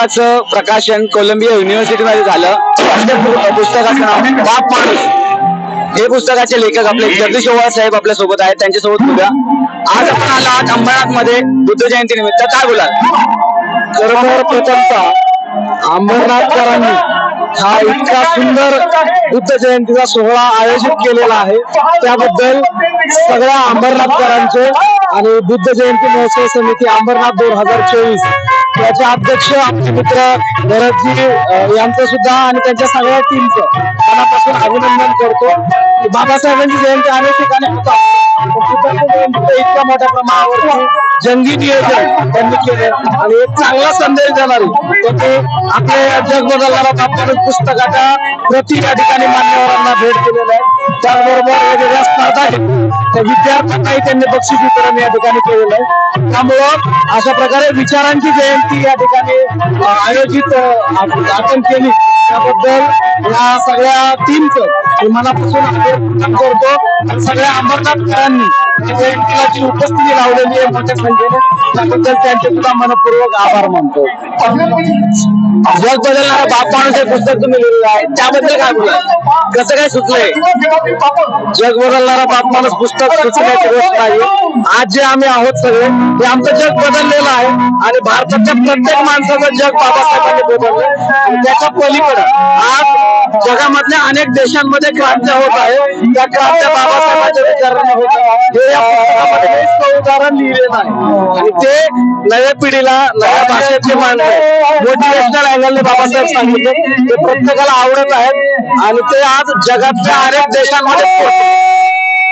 पुस्तकाचं प्रकाशन कोलंबिया युनिव्हर्सिटीमध्ये झालं. पुस्तकाचं नाव बाप माणूस. हे पुस्तकाचे लेखक आपले जगदीश ओवाळ साहेब आपल्यासोबत आहेत. त्यांच्यासोबत बोलूया आज आपण आला आहात अंबरनाथमध्ये बुद्ध जयंती निमित्त. काय बोलाल? खरोखर अंबरनाथकरांनी हा इतका सुंदर बुद्ध जयंतीचा सोहळा आयोजित केलेला आहे. त्याबद्दल सगळ्या अंबरनाथकरांचे आणि बुद्ध जयंती महोत्सव समिती अंबरनाथ दोन हजार चोवीस याचे अध्यक्ष आमचे मित्र भरतजी यांचं सुद्धा आणि त्यांच्या सगळ्या टीमचं मनापासून अभिनंदन करतो. बाबासाहेबांची जयंती अनेक ठिकाणी होतात इतक्या मोठ्या प्रमाणावर जंगी नियोजन त्यांनी केलं आणि एक चांगला संदेश देणारी तर ते आपले जग बदलणारा बापानं पुस्तकाच्या प्रति या ठिकाणी मान्यवरांना भेट दिलेल्या आहे. त्याचबरोबर वेगवेगळ्या स्पर्धा घेतल्या विद्यार्थ्यांनाही त्यांनी बक्षीस वितरण या ठिकाणी केलेलं आहे. त्यामुळं अशा प्रकारे विचारांची जयंती या ठिकाणी आयोजित आपण केली. त्याबद्दल या सगळ्या टीमचं मनापासून करतो. आणि सगळ्या अंबरनाथकरांनी या जयंतीला उपस्थिती लावलेली आहे मोठ्या संख्येने त्याबद्दल त्यांचे सुद्धा मनपूर्वक आभार मानतो. जग बदलणारा बाप माणूस हे पुस्तक तुम्ही लिहिलेलं आहे त्याबद्दल काय बोला कसं काय सुचलंय? जग बदलणारा बाप माणूस पुस्तक सुचण्याची गोष्ट नाही. आज जे आम्ही आहोत सगळे हे आमचं जग बदललेलं आहे आणि भारताच्या प्रत्येक माणसाचं जग बाबासाहेबांनी बदललं त्याच्या पलीकडे आज जगामधल्या अनेक देशांमध्ये क्रांत्या होत आहे. त्या क्रांत्या बाबासाहेबांच्या विचाराने होत हे या पुस्तकामध्ये मी उदाहरण लिहिलेलं आहे. आणि ते नव्या पिढीला नव्या भाषेतले मांडले मोटिवेशनल अँगलने बाबासाहेब सांगितले ते प्रत्येकाला आवडत आहेत आणि ते आज जगातल्या अनेक देशांमध्ये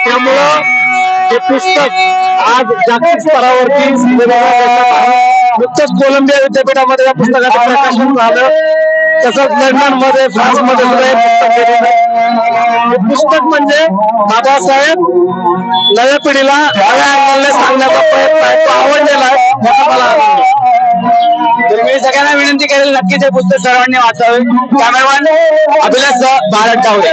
त्यामुळं हे पुस्तक आज जागतिक स्तरावरती नुकतंच कोलंबिया विद्यापीठामध्ये या पुस्तकाचं प्रकाशन झालं. तसंच लंडनमध्ये फ्रान्समध्ये सुद्धा हे पुस्तक केलेलं आहे. पुस्तक म्हणजे बाबासाहेब नव्या पिढीला नव्या अँगलने सांगण्याचा प्रयत्न आहे. तो आवडलेला आहे. याचा मला आनंद तर मी सगळ्यांना विनंती करेल नक्कीच हे पुस्तक सर्वांनी वाचावे. कॅमेरामॅन अभिलाष भारत टावरे